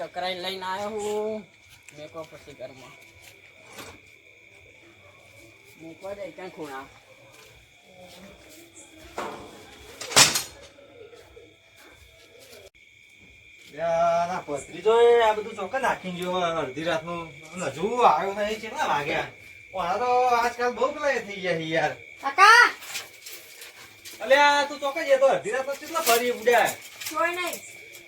કકરાઈ લઈને આવ્યો હું. મેકો પછી ઘરમાં. મૂકવા દે ક્યાં ખૂણા? ભત્રીજો આ બધું ચોક્કસ નાખીને ગયો અડધી રાતનું. અને હજુ આવ્યો નહીં કેટલા વાગ્યા? ઓના તો આજકાલ બહુ પેલા થઈ ગયા યાર. કાકા! અલ્યા તું ચોક્કસ એ તો અડધી રાત કેટલા ફરી ઉડ્યા? કોઈ નહીં.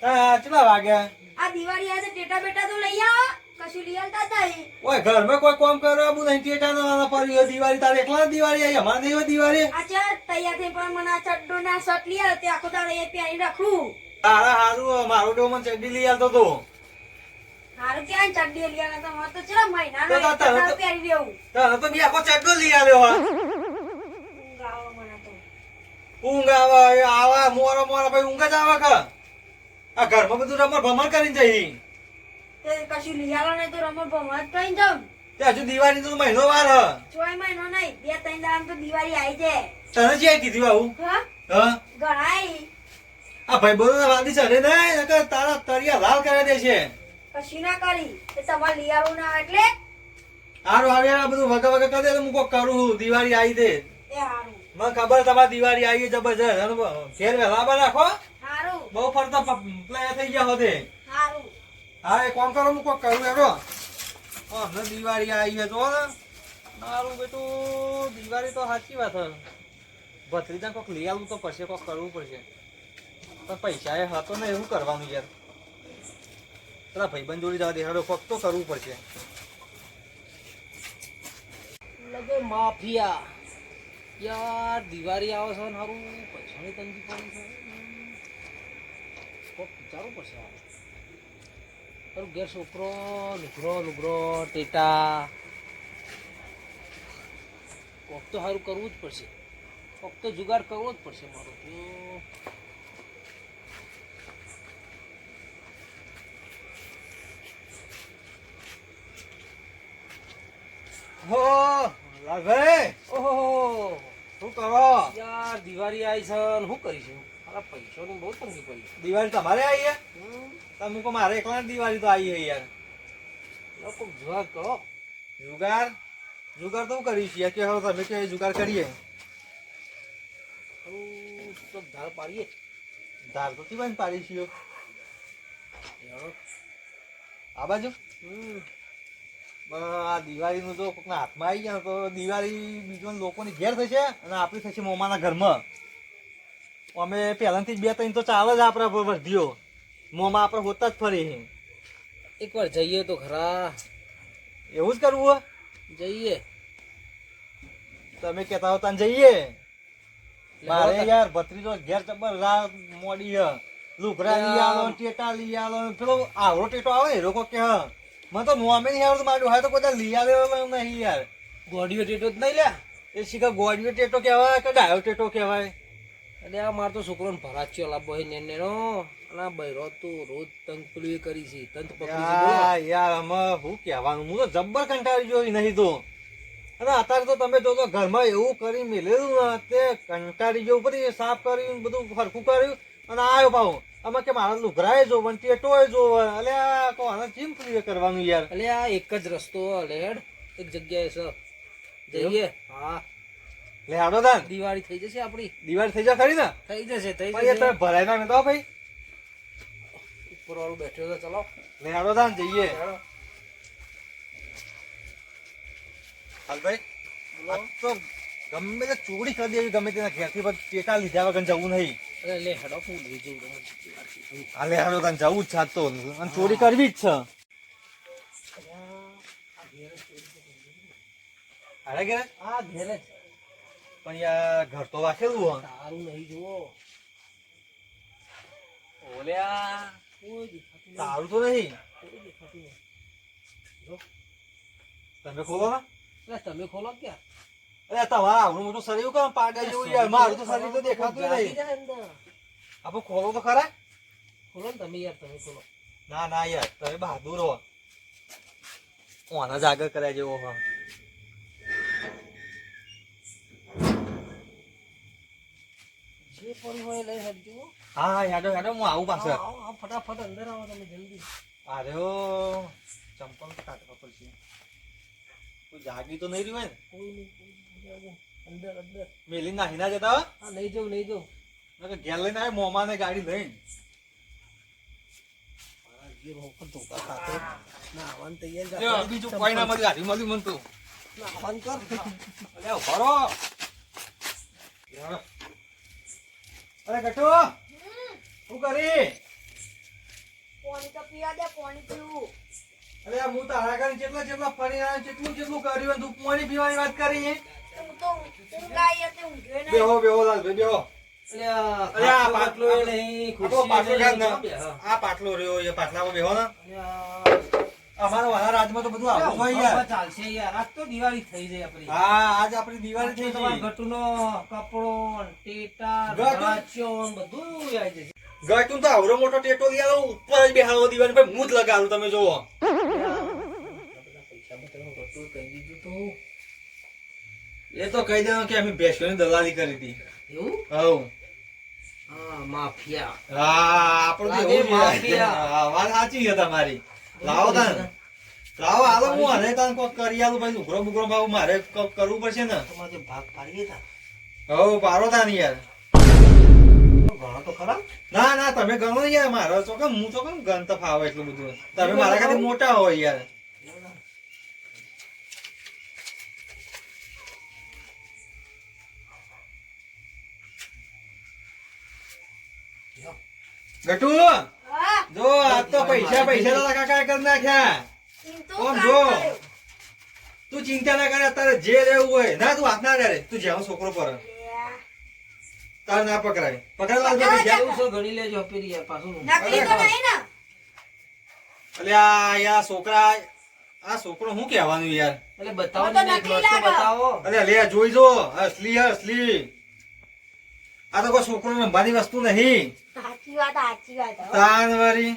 હા કેટલા વાગ્યા? આ દિવાળી આજે ટેટા બેટા તો લઈ આવો. કશું જ નહીં. ઓય ઘરમાં કોઈ કામ કરવા આવું નહીં. ટેટાનો ના પર દિવાળી તારે એકલા દિવાળી આઈ અમાર નહીં દિવાળી. આ ચાર તૈયાર થઈ પણ મને આ ચડ્ડો ના શર્ટ લઈ આવો. તે આખો દાડો એ પહેરી રાખું. તારા હારું મારો ડોમન ચડ્ડી લઈ આવતો તો. હારું ક્યાં ચડ્ડી લઈ આવે તો મને તો ચલા મહિના તો તો પહેરી દેવું તને તો બી આખો ચડ્ડો લઈ આવ્યો હા ઊંઘ આવે આવે મોરો મોરો ભાઈ ઊંઘ જ આવે કે? આ ઘરમાં બધું રમણ ભમણ કરીને જઈ. તે કશું લઈ આવો નહીં તો રમણ ભમણ જ કરીને જાઉં. તે હજુ દિવાળી તો મહિનો વાર હ. ચોય મહિનો નહીં બે ત્રણ દાડા તો દિવાળી આવી જાય. તને જે કીધું આવું? હા? હા? ગણાય. આ ભાઈ બોલો વાદી ચડે ને નકર તારા તરિયા લાલ કરી દે છે કશું ના કરી. તે તમારે લઈ આવું ના એટલે? હારું હારું આ બધું વગા વગા કરી દે તો હું કોક કરું દિવાળી આવી દે. એ હારું. મને ખબર તમારી દિવાળી આવી જબરજસ્ત. અને વહેલા રાખો. બહુ ફરતા પ્લે થઈ ગયા હોતે. હા એ કોમ કરો હું કોક કરું એનો અમને દિવાળી આવી છે જો ને. મારું બેટું દિવાળી તો સાચી વાત હે ભત્રીજા કોક લઈ આવવું તો પડશે કોક કરવું પડશે. પણ પૈસા એ હતો ને એવું કરવાનું યાર. પેલા ભાઈબંધ જોડી જવા દેખાડો કોક તો કરવું પડશે. લગે માફિયા. યાર દિવાળી આવે છે ને હારું પૈસાની તંગી પડી છે. વિચારવું પડશે. તારું ઘેર છોકરો લુગરો લુગરો ટેટા. કોક તો સારું કરવું જ પડશે. કોક તો જુગાડ કરવો જ પડશે મારો તો. હો લાભે ઓહો શું કરો? યાર દિવાળી આવી છે હું શું કરીશું પૈસાની બહુ તંગી પડી. દિવાળી તમારે આવી તમે કહો મારે એકલા દિવાળી તો આવી યાર. લોકો જુગાર કરો. જુગાર? જુગાર તો હું કરીશ કે હવે તમે કે જુગાર કરીએ. તો ધાર પાડીએ. ધાર તો તીવાન પાડી છીએ આ બાજુ. આ દિવાળીનું તો કોકના હાથમાં આવી ગયા. તો દિવાળી બીજો લોકોની ઘેર થશે અને આપણી થશે મોમાના ઘરમાં. અમે પહેલાથી બે ત્રણ તો ચાલે જ આપણા વર્ધીઓ. મોમાં આપણે હોતા જ ફરી. એકવાર જઈએ તો ખરા. એવું જ કરવું જઈએ. તમે કહેતા હો તાન જઈએ. મારે યાર ભત્રીજો ઘેર જબર રાત મોડી હ. લુગરા લઈ આલો ટેટા લઈ આલો. પેલો આવડો ટેટો આવે એ લોકો કે હ. મને તો નોમે નહીં આવડતું મારું હા તો કોઈ લઈ આવ્યો નહીં યાર. ગોડીઓ ટેટો જ નહીં લ્યા. એ શીખા ગોડીઓ ટેટો કહેવાય કે ડાયો ટેટો કહેવાય. એટલે આ માર તો છોકરોને ભરાચ્યો લાભો હે ને નેનો અને બૈરો તો રોજ તંગ પેલું કરી છે તંત પકડી યાર આમાં શું કહેવાનું હું તો જબ્બર કંટાળી ગયો નહીં તો. અને અત્યારે તો તમે જોતો ઘરમાં એવું કરી મેલેલું ને તે કંટાળી ગયો બધી સાફ કર્યું બધું ફરખું કર્યું અને આવ્યો પાછો. અમે કે મારા લુગરાએ જો પણ ટેટોય જો એટલે આ કહો આને કેમ પ્રિય કરવાનું યાર? એટલે આ એક જ રસ્તો લેડ એક જગ્યાએ સર જઈએ. હા. લે હાડો દાન દિવાળી થઈ જશે આપણી. દિવાળી થઈ જાય ખરી ને? થઈ જશે થઈ જશે. તમે ભરાય ના નતો ભાઈ. ઉપર વાળું બેઠો તો ચલો. લે હાડો દાન જઈએ. હાલ ભાઈ તો ગમે તે ચોરી કરી દેવી ગમે તેના ઘેરથી પણ ટેકા લીધા વગર જવું નહીં. લે હેડો ફૂલ લઈ જવું. હાલે હાલો તને જવું જ છે આજ તો. અને ચોરી કરવી જ છે. અરે કે આ ઘેરે જ. પણ યાર ઘર તો વાંચેલું હોય. સારું નહીં જુઓ. ઓલ્યા સારું તારું તો નહીં. દેખાતું તમે ખોલો ને તમે ખોલો ક્યાં અરે તમારા આવડું મોટું શરીર કેમ પાડ્યા જેવું યાર મારું તો શરીર તો દેખાતું નહીં. અંદર. આપણે ખોલો તો ખરા. ખોલો ને તમે યાર તમે ખોલો. ના ના યાર તમે બહાદુર હો. ઓના જ આગળ કર્યા જેવો હો. જે પણ હોય લઈ હેડજો હા યાદો યાદો આવું ફટાફટ અંદર આવો તમે જલ્દી. અરે ચંપલ કાઢવા પડશે. કોઈ જાગી તો નહીં રહ્યું હોય ને? કોઈ નહીં અંદર અંદર. મેલી નાહી ના જતા હો? નહીં જાઉં નહીં જાઉં. નકર ઘેર લઈને આવે મોમાં ને ગાડી લઈને. બીજું કોઈ ના મને તો. નાહવાનું કર. ભરો અરે ગટુ શું કરી? પાણી તો પીવા દે પાણી પીવું. અરે હું તારા ઘરે જેટલા જેટલા ફરી આવ્યો જેટલું જેટલું કર્યું અને તું પાણી પીવાની વાત કરી હું? તો ઊંઘાઈ હતી ઊંઘ્યો નહીં. બેહો બેહો લાલભાઈ બેહો. અરે આ પાટલો રહ્યો એ પાટલામાં બેહો ને. અલ્યા, અમારા વાલા રાજમાં તો બધું આવું હોય યાર. ચાલશે યાર. આજ તો દિવાળી થઈ જાય આપણી. હા આજ આપણી દિવાળી થઈ તમારા ગટુનો કપડો ટેટા ને ગટુ? ગળાચીઓ ને બધું આવી જશે. ગટું તો આવડો મોટો ટેટો લઈ આવો ઉપર જ બેહાડો દિવાળી ભાઈ હું જ તમે જોવો પૈસા બતાવો, ગટુ કહી દીધું તો એ તો કહી દેવાનું કે અમે ભેંસોની દલાલી કરી હતી. એવું? હવ માફિયા. હા આપણું. માફિયા. વાત સાચી છે તમારી. લાવો તાન લાવો હાલો હું હરે તાન કોક કરી આલું ભાઈ લુગરો બુગરો ભાવ મારે કોક કરવું પડશે ને. તમારે ભાગ પાડીએ તા હવ પારો તાન યાર. તો ઘણો તો ખરા. ના ના તમે ગણો ને યાર મારો ચોકમ હું ચોકમ ગણતા ફાવે એટલું બધું. તમે મારા કરતા મોટા હોય યાર. ગટુ! હા જો આ તો પૈસા પૈસા તો કાકા કરી નાખ્યા. કોણ જો? તું ચિંતા ના કરે તારે જે રહેવું હોય. ના તું વાત ના કરે. તું જેવો છોકરો પર. તારે ના પકડાય. કેવું ગણી લેજો પેરી પાછું. નકલી તો નહીં ને. એટલે આ યા છોકરા આ છોકરો શું કહેવાનું યાર? એટલે બતાવો. બતાવો. અરે લે જોઈ જો. અસલી હે, અસલી. આ તો કોઈ છોકરો રમવાની વસ્તુ નહીં. સાચી વાત સાચી વાત તાન વરી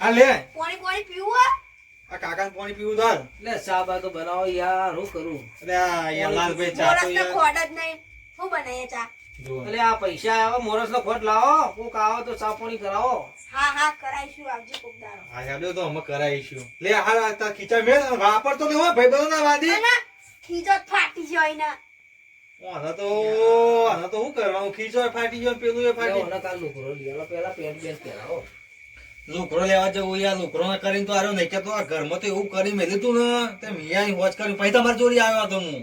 આ લે. પાણી પાણી પીવું હો? આ કાકાને પાણી પીવું ધાર લે સાબા તો બનાવો યાર હું કરું? અરે યાર લાલભાઈ ચા તો યાર. ખોડ જ નહીં. શું બનાવીએ ચા? જો. એટલે આ પૈસા આવો મોરસ નો ખોટ લાવો. કોક આવો તો સાપોણી પાણી કરાવો. હા હા કરાઈશું આવજો કોક દારો હા યાર તો અમે કરાઈશું લે હા તાર ખીચા મેલ અને વાપરતો નહીં હોય ભાઈ બધો ના વાદી ખીચો ફાટી જાય ને આને તો આને તો શું કરવાનું ખીચો ફાટી ગયો પેલું એ ફાટી લેવો ને કાલ લુગડો લીધો પેલા પેન્ટ બેન્ટ પહેરાવો. લુકડો લેવા જવું યાર લુકડો ના કરીને તો આરો નહીં કે તો આ ઘરમાં તો એવું કરી મેલ્યું તું ને. તે મિયાની હોજ કરી પછી તમારી જોડી આવ્યો હતો હું.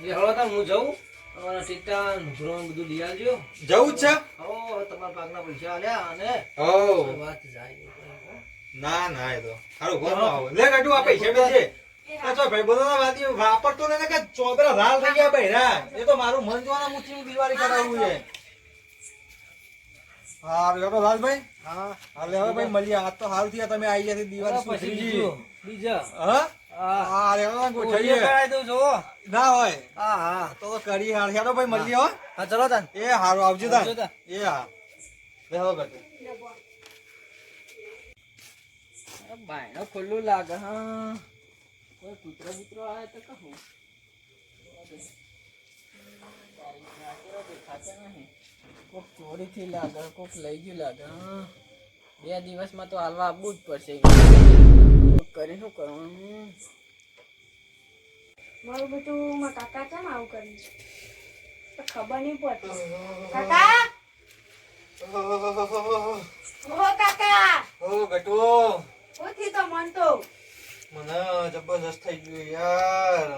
હવે હળો તો હું જઉં. તમારા ટીટા લુગડો બધું લઈ આવજો. જવું છે? હો તમારા પાકના પૈસા આલ્યા અને ઓ વાત જાય. ના ના એ તો હારું ઘર આવો. લે કાઢું આ પૈસા બેસે આ ભાઈ બધો વાદી વાપરતો ને કે ચોબરા લાલ થઈ ગયા બૈરા એ તો મારું મન જોવાના મુઠી હું દિવાળી કરાવવું છે. હા લાલભાઈ. ભાઈ તો હાલથી તમે આવી ગયા દિવાળી પછી બીજા હા? હા. હા ગોઠવીએ. ગોઠવીએ દઉં છો ના હોય. હા હા. તો કરી હાલ હેડો ભાઈ મળીએ હો. હા ચલો તાન. એ હારું આવજો તાન. એ હા. લે હવે બાયણો ખુલ્લું લાગે હા. કોઈ કૂતરો બૂતરો આવે તો કહું. કોક ચોરીથી લાગે કોક લઈ ગયું લાગે. બે દિવસમાં તો હાલવા આવવું જ પડશે. કરી શું કરવાનું? મારું બધું મારા કાકા કેમ આવું કર્યું ખબર નહીં પડતી. કાકા? ઓ કાકા. ઓ ગટુ ઓથી તો મન તો મને જબરજસ્ત થઈ ગયું યાર.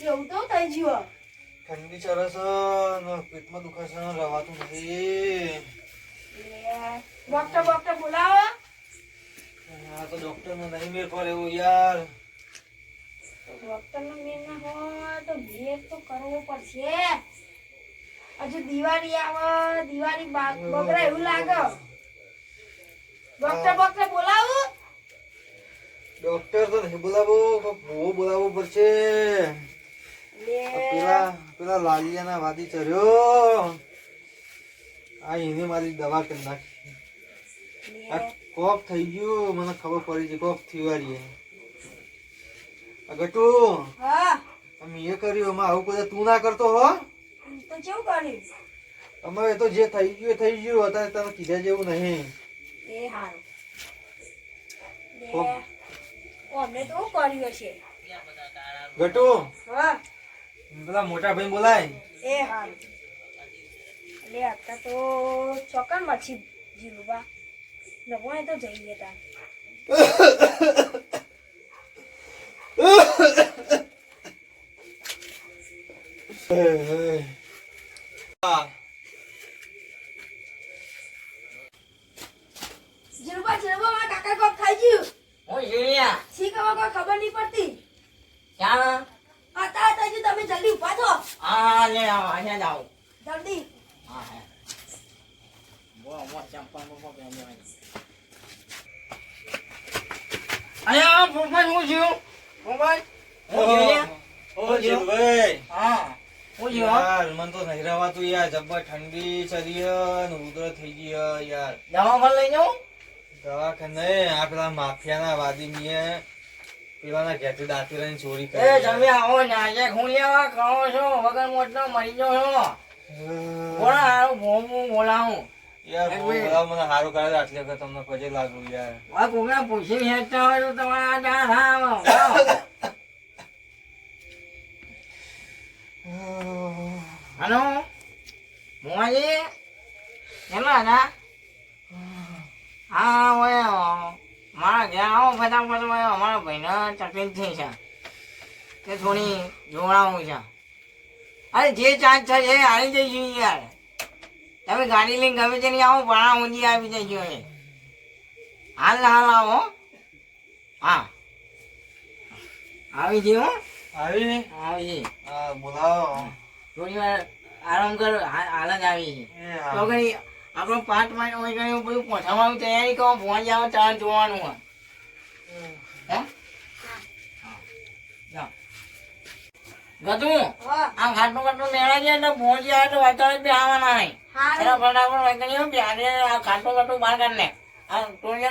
એવું તો થઈ ગયું ઠંડી ચાલે છે પેટમાં દુખે છે રવાતું નથી. ડોક્ટર ડોક્ટર બોલાવો. હા તો ડોક્ટર ને નહીં મેળ પડે એવું યાર. ડોક્ટર નો મેળ ના હોય તો ભેટ તો કરવો પડશે. હજુ દિવાળી આવે દિવાળી બગડે એવું લાગે. ડોક્ટર ડોક્ટર બોલાવું. ડોક્ટર તો નહીં બોલાવો બહુ ભૂવો બોલાવવો પડશે. પેલા પેલા લાલિયાના વાદી ચર્યો. આ એને મારી દવા કરી નાખી. આ. કોક થઈ ગયું મને ખબર પડી છે કોક થયું આ ગટુ અમે એ કર્યું એમાં આવું બધા તું ના કરતો હો. તો કેવું કર્યું અમારે તો જે થઈ ગયું એ થઈ ગયું અત્યારે તને કીધા જેવું નહીં. એ હારું. અમને તો શું કર્યું છે ગટુ હા. પેલા મોટા ભાઈ બોલાય. એ હા. લે અત્યારે તો ચોકન છી જીલુબા. લગવાને તો જઈએ તા હા જીલુબા જીલુબા મારા કાકા કોક ખાઈ ગયું? હું જીણિયા શી ખબર કોઈ ખબર નહીં પડતી? ક્યાં? થઈ ગયું તમે જલ્દી ઊભા થો હા લે આવો અહીંયા જાઓ જલ્દી. હા હે. બો મો ચંપા મો બહુ પહેર્યો અહીંયા ફૂફાઈ હું જીવ? ફૂફાઈ હું ઓ જીવ યાર મન તો નહીં રહેવાતું યાર. જબ્બર ઠંડી ચરી ને ઉધર થઈ ગઈ યાર. દવા પણ લઈ જાઉં? દવાખાને આ પેલા માફિયાના વાદી મીએ પેલાના ઘેરથી દાંતી રહીને ચોરી કરી એ તમે આવો ને આજે ખૂણિયા ખાઓ છો? વગર મોટનો મરી ગયો છો. બોલો હારું ભોમું બોલાવું. યાર મને સારું કરે આટલે વખત તમને પજે લાગુ યાર. આ કોકને પૂછી હેઠતા હોય તો તમારા ના આવો હલો? મોજી હતા હા ઓય મારા ઘેર આવો ફટાફટ ઓય અમારા ભાઈને તકલીફ થઈ છે. તે થોડી જોડાવું છે. અરે જે ચાર્જ છે એ આવી જઈશું યાર. તમે ગાડી લઈને ગમે તે નહીં આવો ભાડા ઊંધી આવી જઈશું એ. હાલ હાલ આવો હા. આવી જઈ હો. આવી? ને આવી બોલાવો. થોડી વાર આરામ કરો હાલ જ આવી છે તો હા. આપણો પાંચ માઇન હોય ગયો બધું પહોંચવાનું તૈયારી કરો ફોન જાવ ત્યાં જોવાનું હોય. ગતું આ ખાટલું ખાટલું મેળા છે એટલે પહોંચી આવે તો વાતાવરણ બી આવવાના નહીં હા. એના ફટાફટ વાંકણી આ ખાટલું ખાટલું બહાર કાઢ ને આ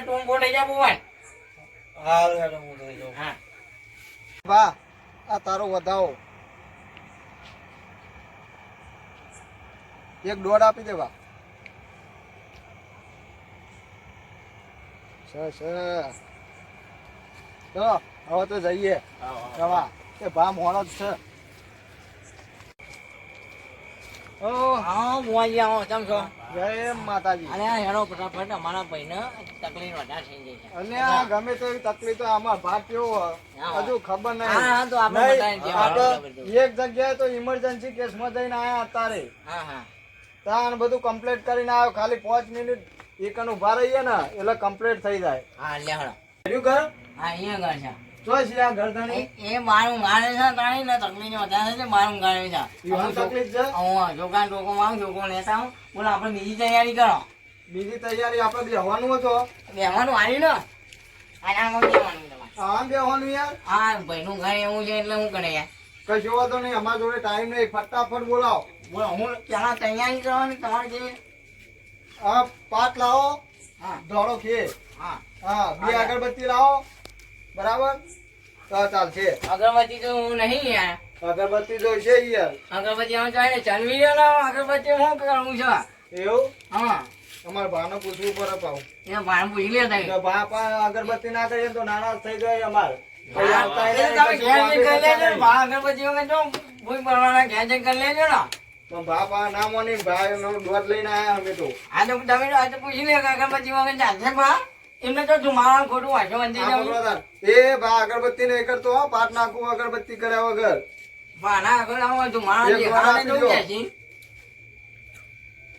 ટૂંકો થઈ જાય ભગવાન. હાલ હું તો હા. વાહ આ તારો વધાવો. એક દોડ આપી દે બા છે છે તો હવે તો જઈએ. રવા એ ભા મોણો જ છે. એક જગ્યાએ તો ઇમરજન્સી કેસમાં જઈને આયા અત્યારે. બધું કમ્પ્લીટ કરીને આવ્યો ખાલી પાંચ મિનિટ એકન ઊભા રહીએ ને એટલે કમ્પ્લીટ થઈ જાય. હા લે હેડો કર્યું ઘર? હા અહીંયા ઘર છે. ચોઈ છે ઘર ધણી. એ- મારું ગાળે છે તાણી ને તકલીફ વધારે છે મારું ગાળે છે. યુવાન તકલીફ છે? હું જોકો લેતા હું બોલો આપણે બીજી તૈયારી કરો. બીજી તૈયારી આપણે બેહવાનું હતો. બેવાનું આવ્યું ને? આનામાં બેહવાનું યાર. હા ભાઈનું ઘર એવું છે એટલે હું કરે યાર. કશો વાંધો નહીં અમારા જોડે ટાઈમ નહીં ફટાફટ બોલાવો. બોલો હું પેલા તૈયારી કરવાની તમારે જે આ પાટ લાવો. હા. ધોળો ખે. હા. હા બે અગરબત્તી લાવો. બરાબર? તો ચાલશે. અગરબત્તી તો હું નહીં યાર. અગરબત્તી તો છે યાર. અગરબત્તી હું ચાલે ચાલવી લાવો અગરબત્તી હું કરું છે? એવું? હા. અમારે ભાનો પૂછવું પડે પાઉ એ ભાઈ પૂછી લે ભા પણ અગરબત્તી ના કરીએ તો નારાજ થઈ જાય અમારે. અગરબત્તી જો પડવાના ઘેર કરી લેજો ને. પણ ભા પા ના મોની ભાઈ નો દોઢ લઈને આયા અમે તો. આ તો તમે આ તો પૂછી લે કે અગરબત્તી વગર ચાલશે ભા એમને તો ધુમાડા ખોટું વાંચો વંચી આ જવું પકડો તાર. એ ભા અગરબત્તી નહીં કરતો હો પાટ નાખું અગરબત્તી કર્યા વગર. ના આગળ આવો ધુમાડા દેખાડે તો દો.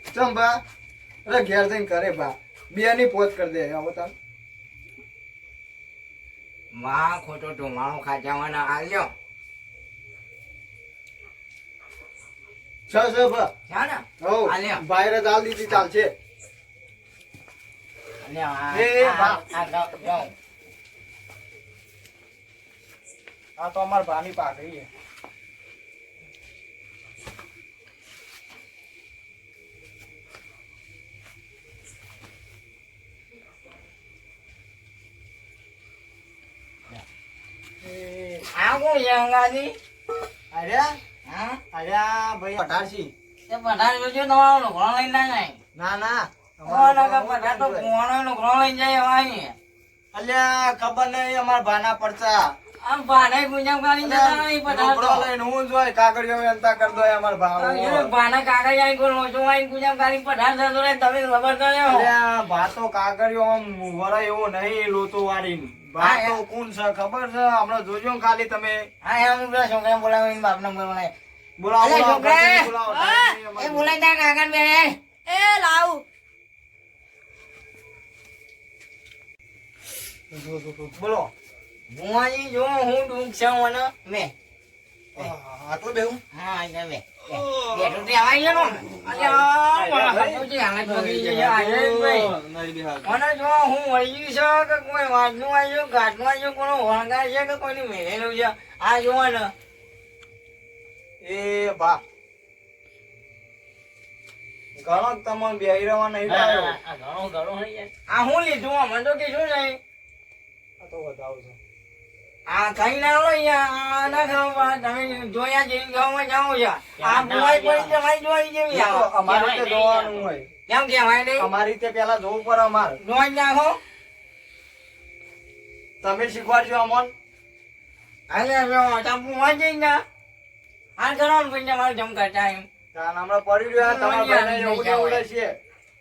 ચમ ભા અરે ઘેર જઈને કરે બા. બે ની પોત કરી દે હવે તાર. માં ખોટો ધુમાડો ખાચાવાના આલ્યો છ છ ભા. આલ્યો. ભાઈ ચાલ દીધી ચાલશે આ- તો અમાર ભાની પાઘડી છે. એ, આ કોણ છે અરે હા? અરે ભાઈ અઢારસી તે જોજો તમારો લુગડો લઈને ના જાય. ના ના તો. અલ્યા ખબર નહીં અમારા ભાના પડતા આમ ભાને ગુંજામ કરી જતા નહીં લુગડો પધારતો. લઈને હું કાગળિયો કર અમાર ભાવ ભાના કાકા જાય કોઈ લોચો વાઈને ગુંજામ કરી પધાર થતો રહે, તમે ખબર તો અલ્યા ભાતો કાગળિયો આમ વરાય એવો નહીં લોતો વાળી ભાતો કોણ છે ખબર છે હમણાં જોજો ખાલી તમે હા, એમ પેલા છોકરાને બોલાવીને બાપને બોલાવે. બોલાવો અલ્યા, બોલાવો, બોલાવો, એ બોલાય તારા કાકાને બે. એ લાવું બોલો ભુવાજી જો હું ડૂંગ છે મને મે આટલો બેહું હા, અહીંયા બે. બે. તે ને? જ હું છે કે કોઈ વાતનું આવ્યું ઘાટનું આવ્યું કોનો વળગાર છે કે કોઈનું મેલેલું છે આ જોવા ને એ બા ઘણો તમને બેહી રહેવા નહીં આ હું લીધું? અમને તો કીધું નહીં. આ તો વધાવ છે. આ કઈ ના લો અહીંયા ના ખાવા તમે જોયા જેવી ગામમાં જાઓ છો. આ બુવાઈ પડી તમારી જોઈ જેવી એ તો આવો. અમારી જોવાનું હોય. કેમ કહેવાય નહીં? અમારી રીતે પેલા જોવું પર અમારે. જોઈ નાખો. તમે શીખવાડજો અમન. અરે જો તમે જઈ ના આ કરો ને પછી જમ કરતા એમ હમણાં પડી રહ્યો તમારા ભાઈને એવું ને એવું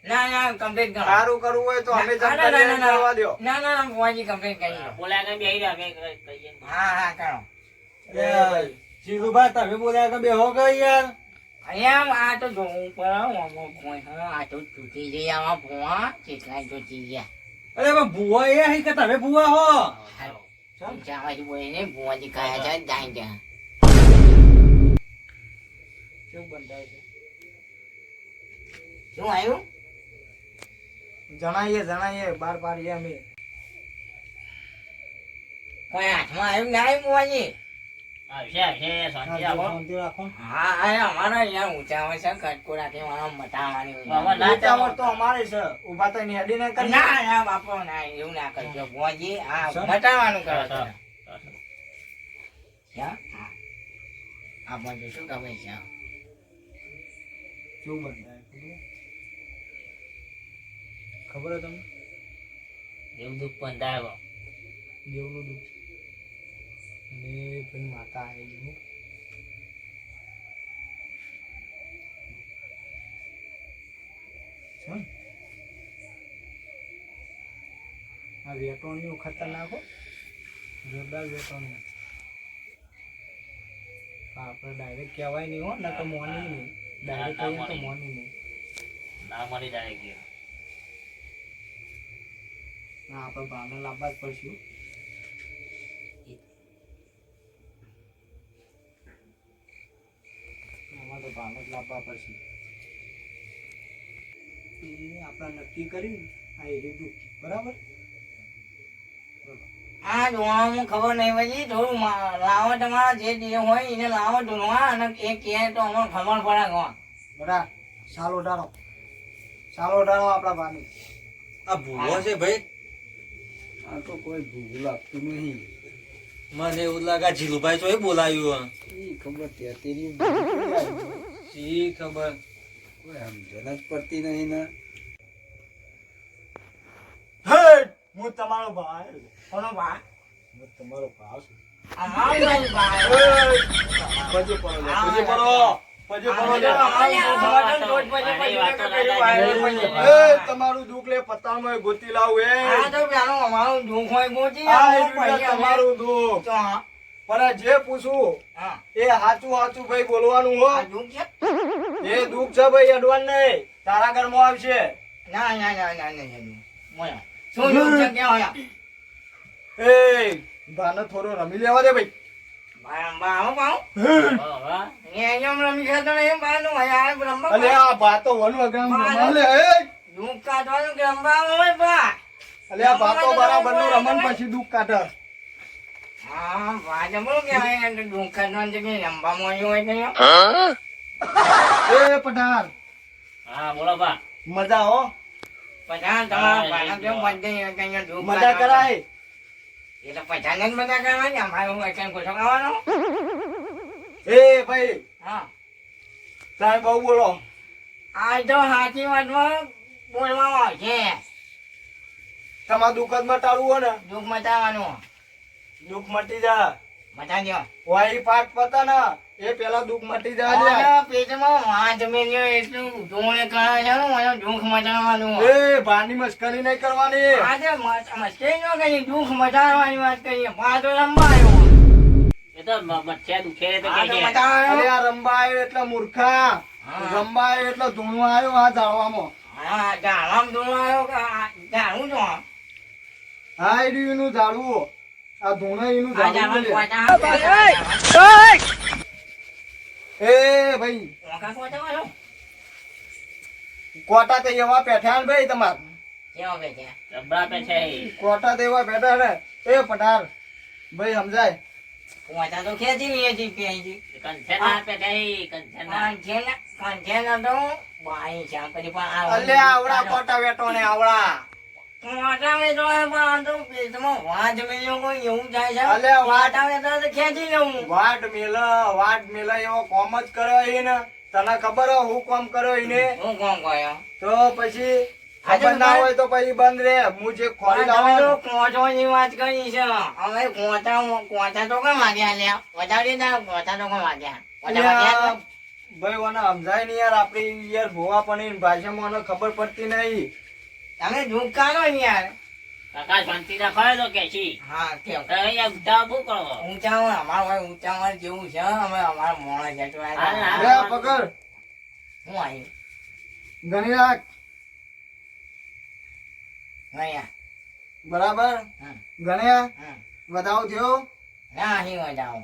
ના ના કમ્પ્લીટ કરો સારું કરવું હોય તો અમે ના, જમ ના, કરીએ ના, ના, કરવા દ્યો. ના ના ના બુવાજી કમ્પ્લીટ કરી દો હા હા કરો અલ્યા, તમે બોલ્યા કે બેહો કે યાર અહીંયા આ તો જોવું પડે આ તો તૂટી જઈ આમાં ભૂવા કેટલા તૂટી ગયા અરે પણ ભૂવા એ કે તમે ભૂવા હો ચાવાજી બોલીને ભુવાજી કયા છે જાય કેવું બંધાય છે? શું આવ્યું? જણાઈએ જણાઈએ બાર પાડીએ અમે. કોઈ હાથમાં આવ્યું ના આવ્યું ભૂવાજી હા, જો શાંતિ રાખો. હા હા અમારા અહીંયા ઊંચા હોય છે કટકો રાખી મારા મટાવાની હોય. ઉતાવળ તો અમારે છે. ઊભા થઈને હેડીને છે. કરીએ. ના ના બાપો ના એવું ના કરજો. ભૂવાજી આ મટાવાનું કરો છો ક્યાં? હા. આ શું ખબર છે? કેવું બંધાય ખબર તમને? એવું દુઃખ બંધાયો દેવનું દુઃખ અને પછી માતા આવી ગયું? આ વેટોણીઓ ખતરનાક જોરદાર વેટોણીઓ. આપણે ડાયરેક્ટ કહેવાય નહીં હો ના તો મોની નહીં. ડાયરેક્ટ કહીએ તો મોની નહીં. ના આપણે ભાવને લાવવા જ પડશે. હો. આમાં તો ભાવને જ લાવવા પડશે. એ આપણે નક્કી કર્યું આ એ રીતું બરાબર? આ ધોવામાં ખબર નહીં પછી થોડું મા- લાવો તમારા જે જે હોય એને લાવો ધોવા અને એ કહે તો અમને ખબર પડે કોણ બરા સાલો ડાળો સાલો ડાળો આપણા ભાની આ ભૂલો છે ભાઈ. આ તો કોઈ ભૂલ લાગતું નહીં. મને એવું લાગે આ જીલુભાઈ તો બોલાયું એ ખબર તે તેરી શી ખબર. કોઈ સમજણ જ પડતી નહીં ને. હું તમારો ભાઈ. કોનો તમારો ભાવ છું. પજે પડો પજે પડો દુઃખ લે પત્તામાં ગોતી લાવું એ. તમારું દુઃખ. પણ જે પૂછું હા. એ સાચું હાચું ભાઈ બોલવાનું હો? એ દુઃખ છે ભાઈ અડવાન નહીં. તારા ઘરમાં આવશે. ના ના ના ના ના. શું દુઃખ છે? ક્યાં? એ ભાને થોડો રમી લેવા દે ભાઈ. બા- બા બા બા. બા કાઢે. હા બા? એ પઠાણ મજા હો પઠાણ તમારા મજા? કરાય. એ તો જ મજા કરવાની અમારે હું એટલે કોશો ખાવાનો એ ભાઈ હા. તમે બહુ બોલો. આ તો સાચી વાતમાં બોલવામાં આવે છે. તમારે દુઃખ મટાડવું હોય ને દુઃખ મટાવાનું દુઃખ મટી જા મટાડજો વાયરી પાટ પતા ને એ પેલા દુઃખ મટી જાય પેટમાં વાંચ મેલ્યો એટલું ધૂળ કણા છે ને મને દુઃખ મટાડવાનું. એ ભાની મસ્કરી નહીં કરવાની. આજે મસ્કરી મસ્તી ન કરી દુઃખ મટાડવાની વાત કરીએ. પાછો રંબાયો. એ તો મચ્છે દુખે તો આ કે અરે રંબા આવ્યો એટલે મૂર્ખા. રમવા રંબા આવ્યો એટલે ધૂણું આવ્યો આ જાળવામાં હા જાણવામાં ધોણો આવ્યો કે આ જાણું છો હા એનું આ ધૂણો એનું આ ઝાડવું જાણવાનું બોલે. પોતા- એ ભાઈ? કોટા તો એવા બેઠા ને ભાઈ તમાર કોટા તો એવા બેઠા ને એ પટાર ભાઈ સમજાય પોતા તો ખેંચી લઈએ છીએ ક્યાંયથી. કંઠેના પે છે કંઠેના કંઠેના- કંઠેના તો બાઈ છે, પછી પણ આવડા કોટા વેટો ને આવડા મોટા વેચો હોય તો પેટમાં વાંજ મેલ્યો કોઈ એવું થાય છે. અલ્યા વાંજ- તો ખેંચી લઉં. વાટ મેલ વાટ મેલ એવો કોમ જ કર્યો એ ને તને ખબર હો હું કોમ કર્યો એને હું કોમ કહ્યો? તો પછી ખબર ના હોય તો પછી બંધ રે હું જે ખોરી લાવો કોચો ની વાત કરી છે. હવે કોચા કોચા તો કેમ માગ્યા લ્યા? વધારી ના કોચા તો કેમ માગ્યા ભાઈ ઓને સમજાય નહીં યાર આપડી યાર ભોવા પણ ભાષામાં ખબર પડતી નહીં તમે દુઃખ કાઢો યાર. કાકા શાંતિ રાખો તો કે છે. હા અહીંયા ઉઠા બહુ કરો? ઊંચા હોય અમારું જેવું છે અમે અમારા મોણા જેટલું આ હા, હા. લે પકડ. હું આવી ગણી રાખ. અહીંયા? બરાબર? ગણ્યા? વધાવ થયો? ના અહીં વધાવ.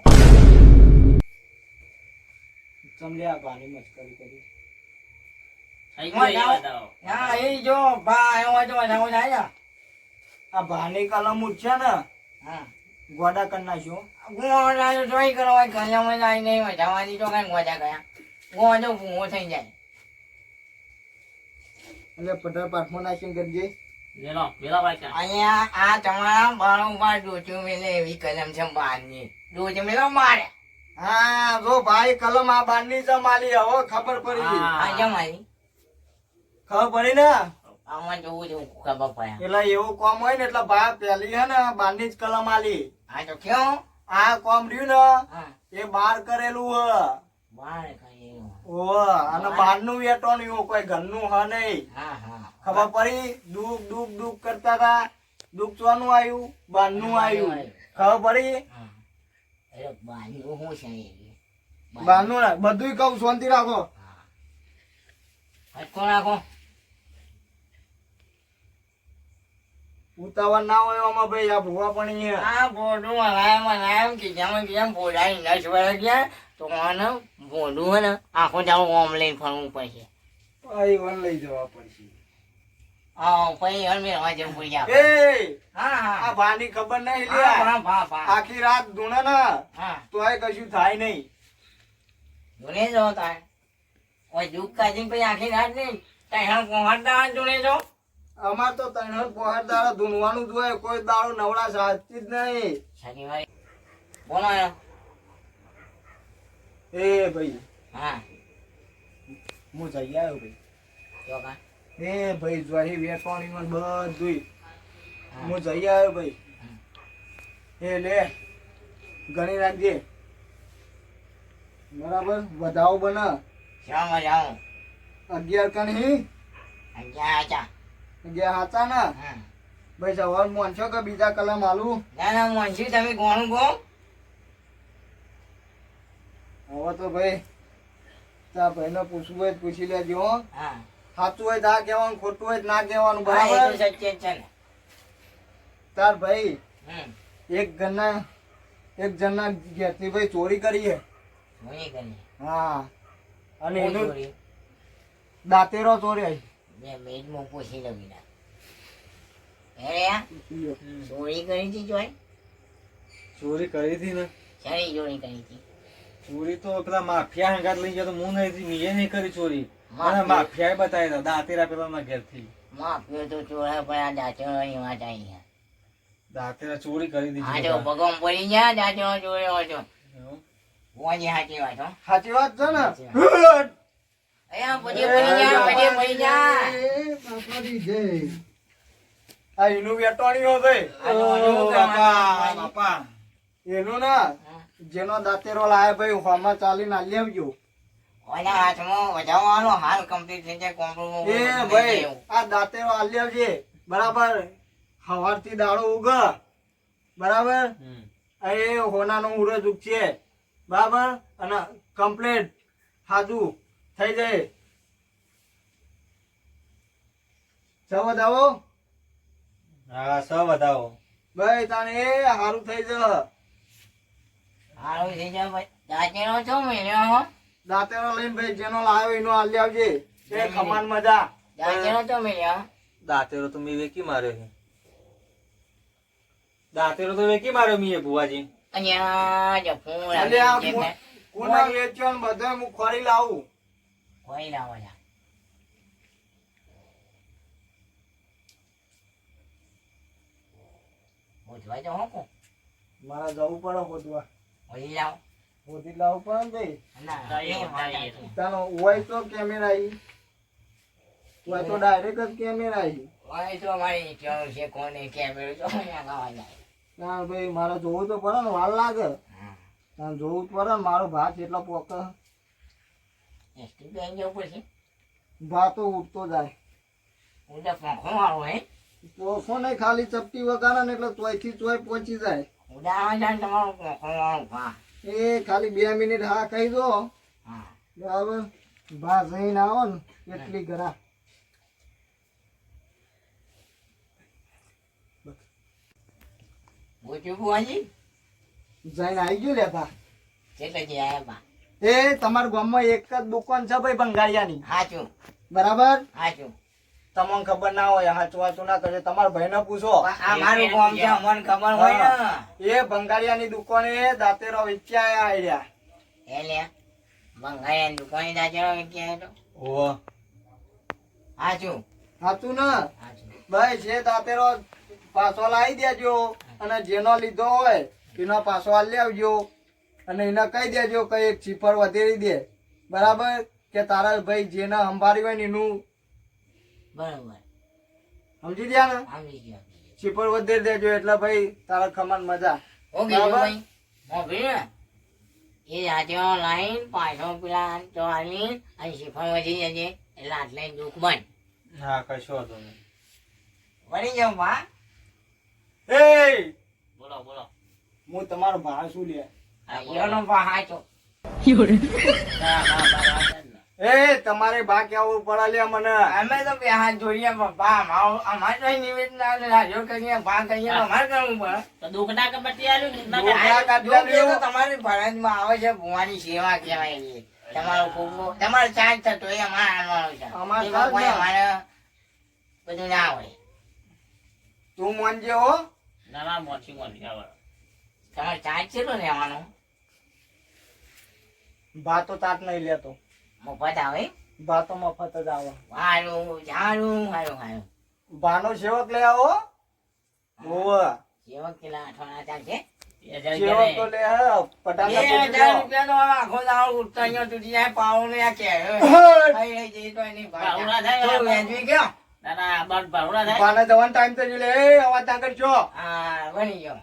સમજ્યા પાણી મસ્કરી કરી. થઈ ગયું એ બતાવો ના એ જો ભા આવ્યો તો વધારો થાય આ ભાની કલમ જ ને હા. ગોડા કરી નાખ્યો. ગોળા જોઈ કરો હોય કલામાં જાય નહીં હોય. તો કઈ ગોજા ગયા ગોજો ભૂવો થઈ જાય. એટલે પટાર પાઠમાં નાખીને કરજે લેલો લેલો ભાઈ ક્યાં? અહીંયા આ તમારા બારોબાર ડોચું મેલે એવી કલમ છે બહારની. ડોચું મેલો મારે. હા જો ભાઈ કલમ આ બારની છે માલી હવે ખબર પડી. આ જમાઈ. ખબર પડી ને? આમાં જોવું છું ખબર પડે એટલે એવું કોમ હોય ને એટલે ભાઈ પેલી હે ને બારની જ કલમ આલી. હા તો ક્યાં? આ કોમ રહ્યું ને એ બાર કરેલું હ. બાર અને વેટોણ્યું કોઈ ઘરનું હ નહીં. ખબર પડી? દુઃખ દુખ દુખ કરતા હતા. દુઃખ ચોનું આવ્યું બારનું આવ્યું. ખબર પડી? બારનું બાની છે? બધું કહું શાંતિ રાખો. રાખો. ઉતાવળ ના હોય આમાં ભાઈ આ ભૂવા પણ આ બોડું હલાયમ હલાયમ કે જેમ જેમ બોલાઈ નસ વળે ગયા તો મને ભોડું હે ને આખો જાવ ઓમ લઈને ફરવું પડશે. અહીં વન લઈ જવા પડશે. હા હવા જેવું એ! હા આ હા ભાની ખબર નહીં લે આખી રાત ધૂણે ને હા. તો એ કશું થાય નહીં. જોડે જો તાર. કોઈ દુઃખ કાઢીને પછી આખી રાત નહીં. ત્યાં પહોંચતા ધૂણે જો? અમાર તો ત્રણ પહોંચ દાડો ધૂનવાનું જ હોય કોઈ દાડો નવડા સાચતી જ નહીં. શનિવારે. કોણ આવ્યો? એ ભાઈ. હા. હું જઈ આવ્યો ભાઈ. કા એ ભાઈ જોઈ વેટવાની માં બધું હું. જઈ આવ્યો ભાઈ. એ લે ગણી રાખજે. બરાબર? વધાવો બના. શામાં જાઉં. અગિયાર કણી. અગિયાર આચા અગિયાર હાચા ના? ભાઈ સવાર મોનશો કે બીજા કલમ આલું? ના ના મોનશી તમે કોણ કહો હવે તો ભાઈ તા ભાઈને પૂછવું હોય પૂછી લેજો હા. સાચું હોય તો આ કહેવાનું ખોટું હોય ના કહેવાનું બરાબર? સત્ય છે ને. તાર ભાઈ એક ઘરના એક જણના ઘેરથી ભાઈ ચોરી કરી હે હા. અને એનું? દાંતેરો ચોરી બે મિનિટમાં પૂછી લઉં બીજા અરે ચોરી કરી હતી જોઈ? ચોરી કરી હતી ને? શાની ચોરી કરી હતી? ચોરી તો પેલા માફિયા હંગાત લઈ ગયા તો હું નહીં મેં નહીં કરી ચોરી. મને માફિયાએ બતાવી હતા દાંતેરા પેલા ના ઘેરથી. માફિયો તો ચોરા પર આ વાત આવી દાંતેરા ચોરી કરી દીધી જો ભગવાન પડી ગયા દાંતેડો ચોર્યો હતો સાચી વાત છે ને? એનું ના જેનો દાંતેરો લાયા ભાઈ હોમાં ચાલીને આલી આવજો. ઓના હાથમાં વધારવાનો હાલ કમ્પ્લીટ થઈ જાય કોમ્પ્યુટર એ ભાઈ આ દાંતેરો આલી આવજે. બરાબર? સવારથી દાડો ઉગ. બરાબર. એ હોનાનો ઉરજ ઉગશે બરાબર? અને કમ્પ્લેટ હાજુ. થઈ જાય ચવો વધાવો? હા સ વધાવો. ભાઈ તાને એ સારું થઈ જ. સારું થઈ જાય ભાઈ. દાંતેરો છો મળ્યો હો. દાંતેરો લઈને ભાઈ જેનો લાવ્યો એનો હાલ આવજે. એ ખમાન મજા. દાંતેરો છો મળ્યો દાંતેરો તો મેં વેકી માર્યો છે. દાંતેરો તો વેકી માર્યો મીએ ભુવાજી અહીંયા જો ફૂલ અલે આ આવી મો- ગઈ કોના વેચ્યો બધા હું ખોરી લાવું. ના હોય ઉઠવા તો હોકો મારા જવું પડે ગોતવા ઓલી લાવ ગોતી લાવ પણ. સાચી. તાનો હોય તો કેમેરા ઈ હોય તો ડાયરેક્ટ જ કેમેરા ઈ ઓય તો મારી ચલો છે કોને કેમેરો જો ના ભાઈ મારે જોવું તો પડે ને વાર લાગે. તાન જોવું પડે મારો ભાત એટલો પોક. એસટી બેન જવું પડશે. ભાતો ઉઠતો જાય. તો પંખો વાળો હે. પોખો નહીં ખાલી ચપટી વગાડે ને એટલે ચોયથી ચોય પહોંચી જાય. ઉડાવવા જાય તમારો પંખો વાળો ભા એ ખાલી બે મિનિટ હા કહી દો. હા. બરાબર? ભા જઈને આવો ને એટલી ગરા. પૂછ્યું બુઆજી જઈને આવી ગયો લે ભા કેટલા ગયા બા? એ તમારા ગામમાં એક જ દુકાન છે ભાઈ બંગાળિયાની. હાચું. બરાબર? હાચું. તમને ખબર ના હોય હાચું હાચું ના કરે તમારા ભાઈને પૂછો. આ મારું ગામ છે અમને ખબર હોય ને. એ બંગાળિયાની દુકાને દાંતેરો વેચ્યા આયા એટલે બંગાળિયા દુકાને દાંતેરો વેચ્યા તો? હાચું. હાચું ના? ભાઈ જે દાંતેરો પાછો લાવી દેજો. અને જેનો લીધો હોય એનો પાછો આલી આવજો અને એને કહી દેજો કે એક ચીપર વધેરી દે. બરાબર? કે તારા ભાઈ જેને સંભાળી હોય ને એનું. બરાબર. સમજી ગયા ને? સમજી ગયો. ચીપર વધેરી દેજો એટલે ભાઈ તારા ખમાન મજા. બરાબર. ને એ રાત્રે લાઈન પાછો પેલા તો આલી અને શિફળ વધી જજે એટલે આટલે દુઃખ બંધ હા કશો હતો નહીં. વળી જાઉં બા એ! બોલો બોલો. હું તમારો ભાવ શું લે બા હાચો. એ તમારે ભા કેવું પડે લે મને. અમે તો બે હાથ જોઈએ બા અમારો અમારે તો નિવેદન રાજો કરીએ બા તો કરવું પડે. તો આલ્યું તો તમારી ફરજમાં આવે છે ભુવાની સેવા કહેવાય છે. તમારો ખૂબ તમારો ચાર્જ થતો એ અમારે આનવાનો છે. અમારે. અમારે બધું ના હોય. તું મન હો. ના, ના, મોચી. તમારે ચાર્જ કેટલો લેવાનો ભા તાત તાટ નહીં લેતો. મફત આવે? ભાતો મફત જ આવે. હારું હારું હારું હારું. ભાનો સેવક લઈ આવો. ઓવા સેવક કેટલા અઠવાડિયા ચાલશે? સેવક તો લે આખો ઉઠતા અહીંયા તૂટી જાય પાવડો ને આ કે હટ! ખાઈ રહી જઈ તો એની પાવડા થાય, વેચવી ગયો? ના, ના, બાર ભાવડા થાય. ભાને જવાનો ટાઈમ તો લે એ અવાજ ના કરજો. હા બની ગયો.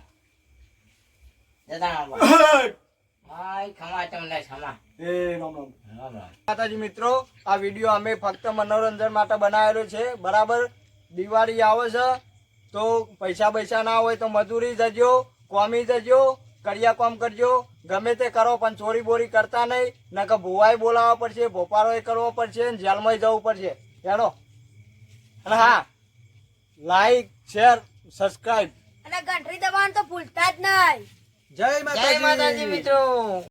માતાજી મિત્રો આ વીડિયો અમે ફક્ત મનોરંજન માટે બનાવેલો છે. બરાબર? દિવાળી આવે છે તો પૈસા પૈસા ના હોય તો મજૂરી જજો કોમી જજો કરિયા કોમ કરજો. ગમે તે કરો પણ ચોરી બોરી કરતા નહીં. નકર ભુવાય બોલાવવા પડશે ભોપારોય કરવો પડશે ને જેલમાં જવું પડશે. હેડો. અને હા લાઈક શેર સબસ્ક્રાઈબ અને ઘંટડી દબાવવાનું તો ભૂલતા જ નહીં. જય માતાજી. મિત્રો.